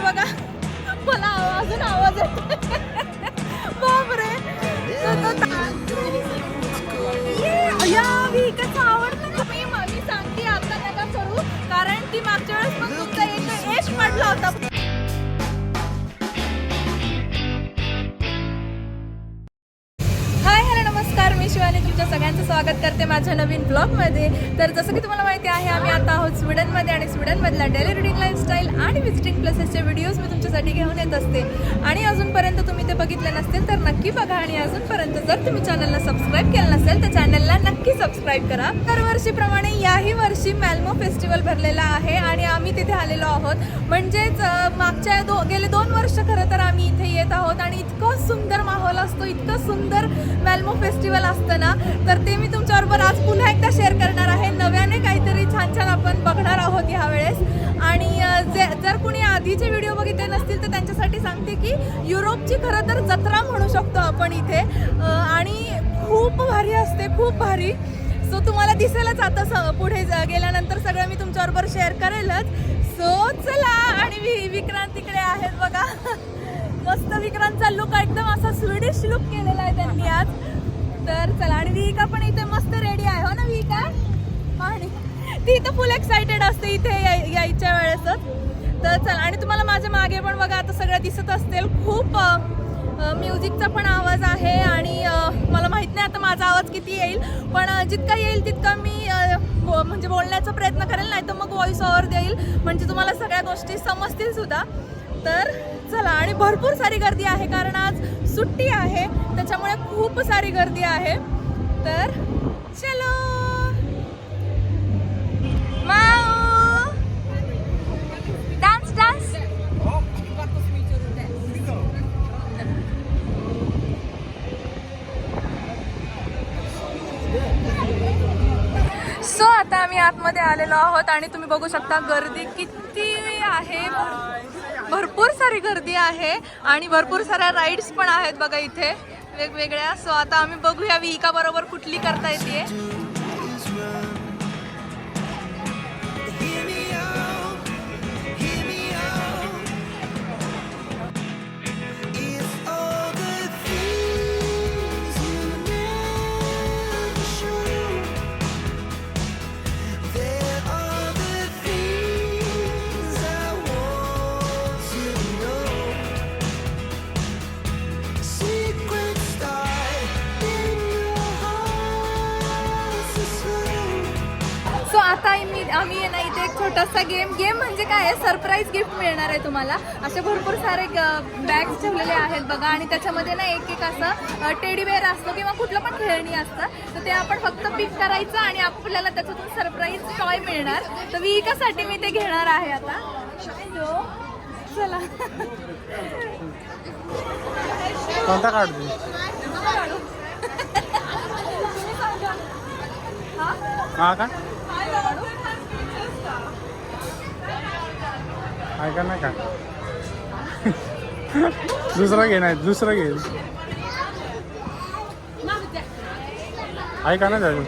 मध्ये बघा. मला अजून आवाज येतो बापरे. आवडतं का? मी मी सांगते आता त्याला करू. कारण ती मागच्या वेळेस पण तुमचा एक एश होता. सगळ्यांचं स्वागत करते माझ्या नवीन ब्लॉगमध्ये. तर जसं की तुम्हाला माहिती आहे आम्ही आता आहोत स्वीडनमध्ये आणि स्वीडनमधल्या डेली रुटीन लाईफस्टाईल आणि विजिटिंग प्लेसेसचे व्हिडिओज मी तुमच्यासाठी घेऊन येत असते. आणि अजूनपर्यंत तुम्ही ते बघितले नसतील तर नक्की बघा आणि अजूनपर्यंत जर तुम्ही चॅनलला सबस्क्राईब केलं नसेल तर चॅनलला नक्की सबस्क्राईब करा. दरवर्षीप्रमाणे याही वर्षी मॅल्मो फेस्टिवल भरलेला आहे आणि आम्ही तिथे आलेलो आहोत. म्हणजेच मागच्या दो गेले दोन वर्ष खरं तर आम्ही इथे येत आहोत आणि इतकं सुंदर माहोल असतो इतकं सुंदर मॅल्मो फेस्टिवल असतं ना. तर ते मी तुमच्याबरोबर आज पुन्हा एकदा शेअर करणार आहे. नव्याने काहीतरी छान छान आपण बघणार आहोत ह्या वेळेस आणि जे जर कुणी आधीचे व्हिडिओ बघितले नसतील तर त्यांच्यासाठी सांगते की युरोपची खरं तर जत्रा म्हणू शकतो आपण इथे. आणि खूप भारी असते खूप भारी. सो तुम्हाला दिसेलच आता स- पुढे गेल्यानंतर सगळं मी तुमच्याबरोबर शेअर करेलच. सो चला आणि वि विक्रांत तिकडे आहेत बघा. मस्त विक्रांतचा लुक एकदम असा स्वीडिश लुक केलेला आहे त्यांनी आज. तर चला आणि विहिका पण इथे मस्त रेडी आहे. हो ना विहिका आणि ती इथं फुल एक्साइटेड असते इथे यायच्या वेळेसच. तर चला आणि तुम्हाला माझ्या मागे पण बघा आता सगळं दिसत असतील. खूप म्युझिकचा पण आवाज आहे आणि मला माहीत नाही आता माझा आवाज किती येईल पण जितका येईल तितका मी म्हणजे बोलण्याचा प्रयत्न करेल नाही तर मग व्हॉइस ओव्हर देईल. म्हणजे तुम्हाला सगळ्या गोष्टी समजतील सुद्धा. तर भरपूर सारी गर्दी आहे कारण आज सुट्टी आहे. त्याच्यामुळे खूप सारी गर्दी आहे. तर चलो. डान्स डान्स सो आता आम्ही आतमध्ये आलेलो आहोत आणि तुम्ही बघू शकता गर्दी किती भरपूर सारी गर्दी आहे आणि भरपूर साऱ्या राईड्स पण आहेत बघा इथे. वेगवेगळ्या. सो आता आम्ही बघूया विहिका बरोबर कुठली करता येते. आम्ही आहे ना इथे एक छोटासा गेम गेम म्हणजे काय आहे? सरप्राईज गिफ्ट मिळणार आहे तुम्हाला. असे भरपूर सारे बॅग्स ठेवलेले आहेत बघा. आणि त्याच्यामध्ये ना एक एक असं टेडी बेअर असतो किंवा कुठलं पण खेळणी असतं. तर ते आपण फक्त पिक करायचं आणि आपल्याला त्याच्यातून सरप्राईज टॉय मिळणार. तर विकासाठी मी ते घेणार आहे आता. चला. कोणता हा? हा का? ऐका नाही का? दुसरं घे नाही दुसरं घे ऐका ना जाऊ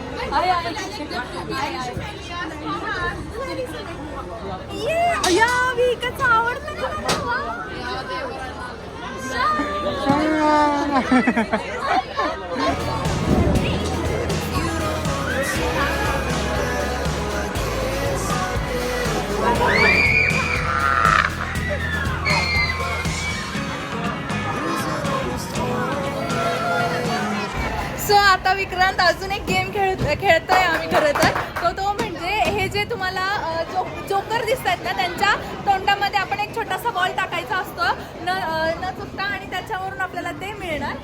आता विक्रांत अजून एक गेम खेळ खेळतोय आम्ही खरं तर. तो तो म्हणजे हे जे तुम्हाला जो जोकर दिसत आहेत ना त्यांच्या तोंडामध्ये आपण एक छोटासा बॉल टाकायचा असतो. न न चुकता आणि त्याच्यावरून आपल्याला ते मिळणार.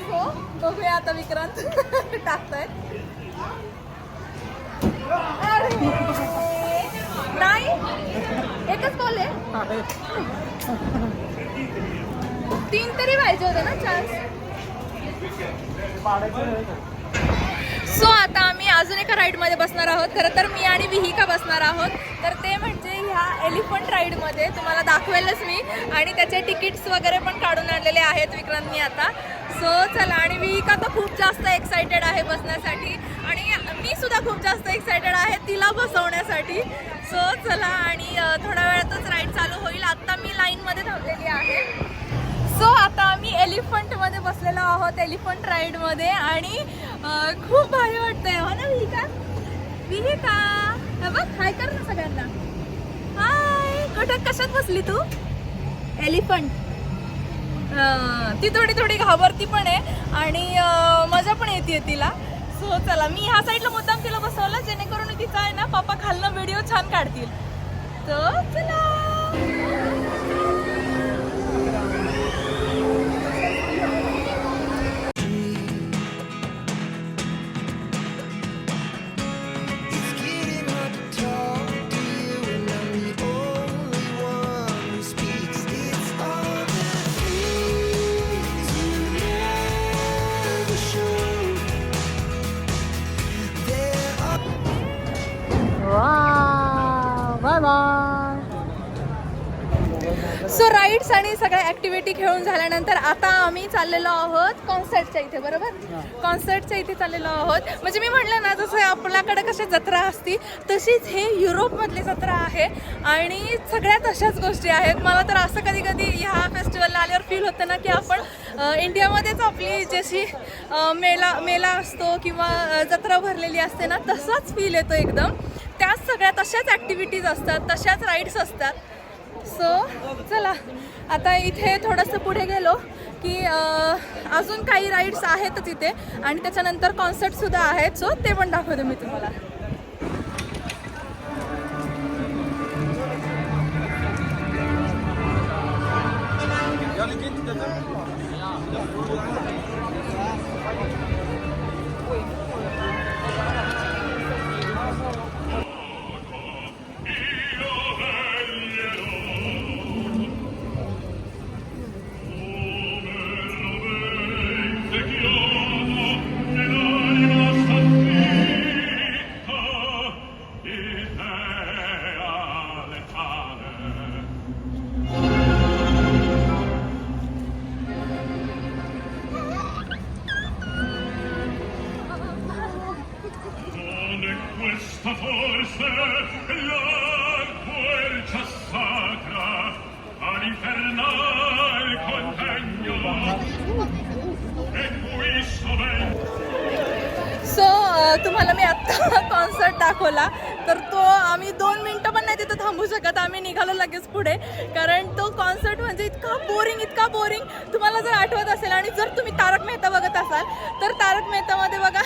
सो बघूया आता विक्रांत टाकतायत नाही? एकच बॉल आहे? तीन तरी पाहिजे होते ना चान्स सो आता आम्ही अजून एका राईडमध्ये बसणार आहोत. खरं तर मी आणि विहिका बसणार आहोत. तर ते म्हणजे ह्या एलिफंट राईडमध्ये तुम्हाला दाखवेलच मी. आणि त्याचे तिकीट्स वगैरे पण काढून आणलेले आहेत विक्रांतनी आता. सो चला आणि विहिका तर खूप जास्त एक्सायटेड आहे बसण्यासाठी. आणि मी सुद्धा खूप जास्त एक्सायटेड आहे तिला बसवण्यासाठी. सो चला आणि थोड्या वेळातच राईड चालू होईल. आत्ता आहोत एलिफंट राईडमध्ये आणि खूप भारी वाटतंय. हो ना विहिका? विहिका? का बघ हाय कर ना सगळ्यांना. हाय कुठं कशात बसली तू? एलिफंट ती थोडी थोडी घाबरती पण आहे आणि मजा पण येते तिला. सो चला मी ह्या साईडला मुद्दाम तिला बसवलं जेणेकरून तिचा आहे ना पप्पा खालनं व्हिडिओ छान काढतील. तर चला. सो राईड्स आणि सगळ्या ॲक्टिव्हिटी खेळून झाल्यानंतर आता आम्ही चाललेलो आहोत कॉन्सर्टच्या इथे बरोबर? कॉन्सर्टच्या इथे चाललेलो आहोत. म्हणजे मी म्हटलं ना जसं आपल्याकडे कशी जत्रा असती तशीच हे युरोपमधली जत्रा आहे आणि सगळ्यात अशाच गोष्टी आहेत. मला तर असं कधी कधी ह्या फेस्टिवलला आल्यावर फील होतं ना की आपण इंडियामध्येच आपली जशी मेला मेला असतो किंवा जत्रा भरलेली असते ना तसाच फील येतो एकदम. त्याच सगळ्या तशाच ॲक्टिव्हिटीज असतात तशाच राईड्स असतात. सो चला आता इथे थोडंसं पुढे गेलो की अजून काही राईड्स आहेतच इथे आणि त्याच्यानंतर कॉन्सर्टसुद्धा आहेत. सो ते पण दाखवते मी तुम्हाला. Questa forse la quercia sacra all'infernal contegno e qui sovente. So uh, तुम्हाला मी आत्ता कॉन्सर्ट दाखवला. तर तो आम्ही दोन मिनटं पण नाही तिथं थांबू शकत. आम्ही निघालो लगेच पुढे. कारण तो कॉन्सर्ट म्हणजे इतका बोरिंग इतका बोरिंग तुम्हाला जर आठवत असेल आणि जर तुम्ही तारक मेहता बघत असाल तर तारक मेहतामध्ये बघा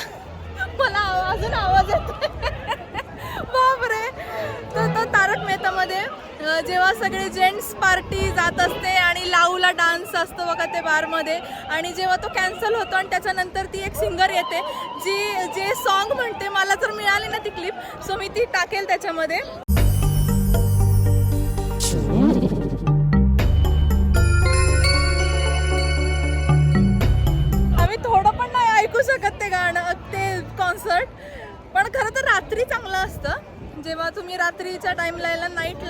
मला अजून आवाज येतो जेव्हा सगळे जेंट्स पार्टी जात असते आणि लावला डान्स असतो बघा ते बारमध्ये आणि जेव्हा तो कॅन्सल होतो आणि त्याच्यानंतर ती एक सिंगर येते जी जे सॉन्ग म्हणते मला जर मिळाली ना ती क्लिप सो मी ती टाकेल त्याच्यामध्ये. आम्ही थोडं पण नाही ऐकू शकत ते गाणं ते कॉन्सर्ट पण खरं तर रात्री चांगलं असतं. जेव्हा तुम्ही रात्रीच्या टाईमला नाईट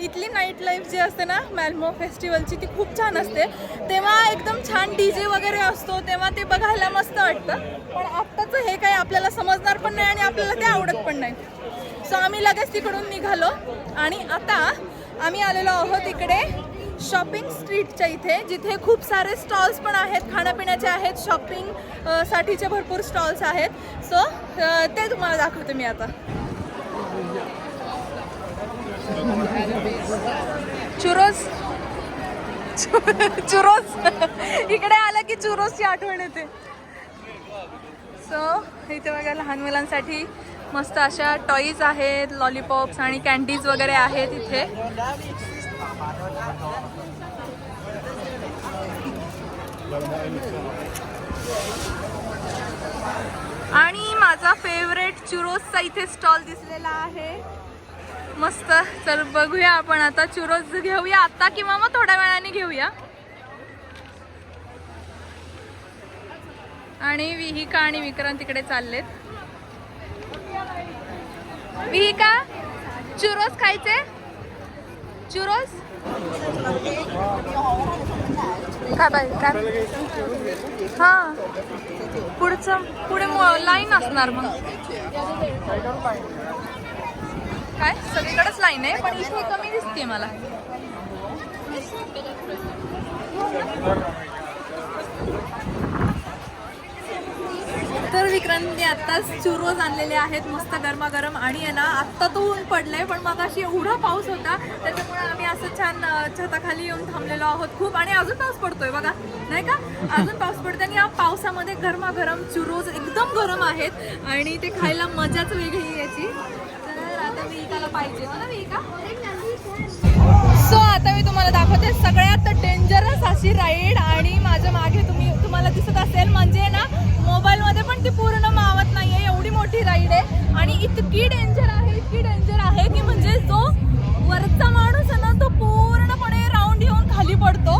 इथली नाईट लाईफ जी असते ना मॅल्मो फेस्टिवलची ती खूप छान असते. तेव्हा एकदम छान डी जे वगैरे असतो तेव्हा ते बघायला मस्त वाटतं. पण आत्ताचं हे काही आपल्याला समजणार पण नाही आणि आपल्याला ते आवडत पण नाही. सो आम्ही लगेच तिकडून निघालो. आणि आता आम्ही आलेलो आहोत इकडे शॉपिंग स्ट्रीटच्या इथे जिथे खूप सारे स्टॉल्स पण आहेत खाण्यापिण्याचे आहेत शॉपिंग साठीचे भरपूर स्टॉल्स आहेत. सो ते तुम्हाला दाखवते मी आता. चुरोस? चुरोस? इकडे आलं की चुरोसची आठवण येते. सो इथे बघा लहान मुलांसाठी मस्त अशा टॉईज आहेत लॉलीपॉप्स आणि कॅन्डीज वगैरे आहेत इथे. आणि माझा फेवरेट चुरोसचा इथे स्टॉल दिसलेला आहे. मस्त. तर बघूया आपण आता. चुरोज घेऊया आता किंवा मग थोड्या वेळाने घेऊया. आणि विहिका आणि विक्रांत तिकडे चाललेत. विहिका चुरोस खायचे? चुरोस काय बाय काय हा. पुढचं पुढे लाईन असणार मग. काय? सगळीकडेच लाईन आहे पण इथे कमी दिसते मला. तर विक्रांतने आत्ताच चुरोज आणलेले आहेत मस्त गरमागरम. आणि आहे ना आत्ता तो ऊन पडलंय पण मग अशी एवढा पाऊस होता त्याच्यामुळे आम्ही असं छान छताखाली येऊन थांबलेलो आहोत खूप. आणि अजून पाऊस पडतोय बघा नाही का? अजून पाऊस पडतोय आणि या पावसामध्ये गरमागरम चुरोज एकदम गरम आहेत. आणि ते खायला मजाच वेगळी याची. पाहिजे. हो ना सो आता मी तुम्हाला दाखवते सगळ्यात डेंजरस अशी राईड आणि माझ्या मागे तुम्ही तुम्हाला दिसत असेल म्हणजे ना मोबाईलमध्ये पण ती पूर्ण मावत नाहीये एवढी मोठी राईड आहे. आणि इतकी डेंजर आहे इतकी डेंजर आहे की म्हणजे जो वरचा माणूस आहे ना तो पूर्णपणे राऊंड येऊन खाली पडतो.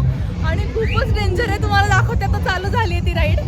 आणि खूपच डेंजर आहे तुम्हाला दाखवते आता चालू झाली आहे ती राईड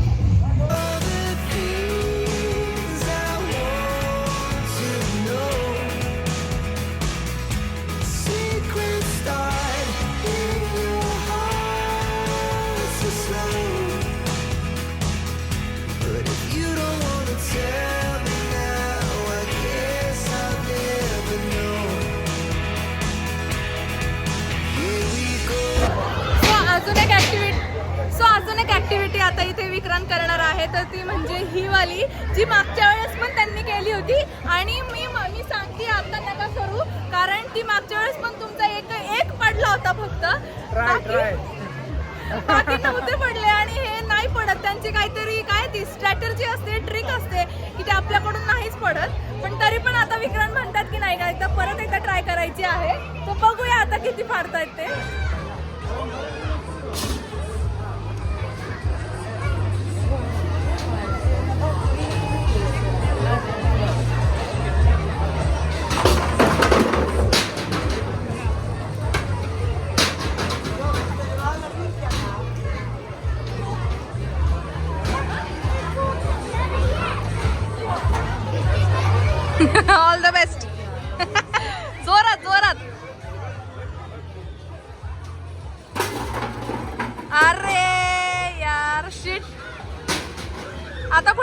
कारण ती मागच्या वेळेस पण तुमचा एक एक पडला होता फक्त. बाकी- बाकी नव्हते पडले आणि हे नाही पडत. त्यांची काहीतरी काय ती स्ट्रॅटर्जी असते ट्रिक असते की ते आपल्याकडून नाहीच पडत. पण तरी पण आता विक्रांत म्हणतात की नाही का एकदा परत एकदा ट्राय करायची आहे. तर बघूया आता किती फाडतायत ते.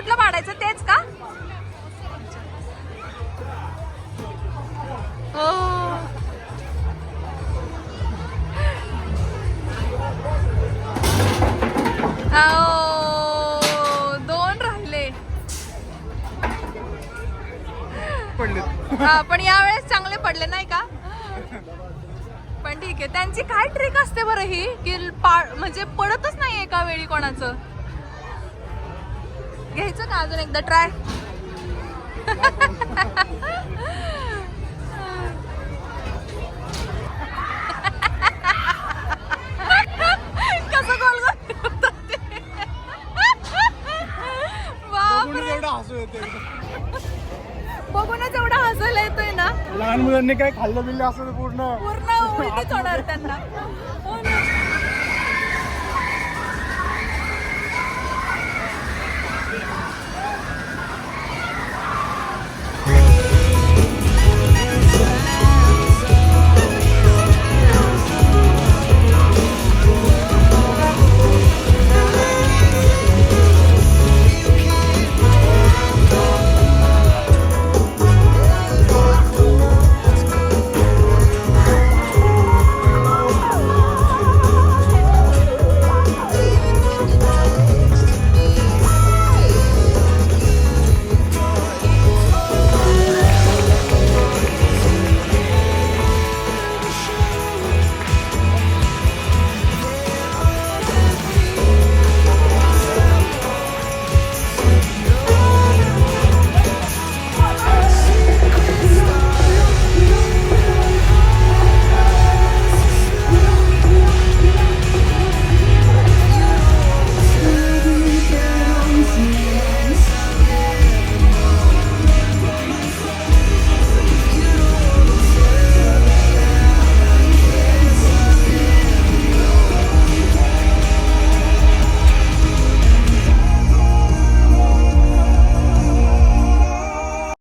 कुठलं पाडायचं? तेच का? हो. आओ, दोन राहिले. हा पण यावेळेस चांगले पडले नाही का? पण ठीक आहे. त्यांची काय ट्रिक असते बरं ही? की पा- म्हणजे पडतच नाही एका वेळी कोणाचं. घ्यायचं का अजून एकदा? ट्राय कसं गोल. बघूनच एवढा हसायला येतोय ना लहान मुलांनी काय खाल्लं बिल्लं असं पूर्ण? पूर्ण उलटीच होणार त्यांना. हो ना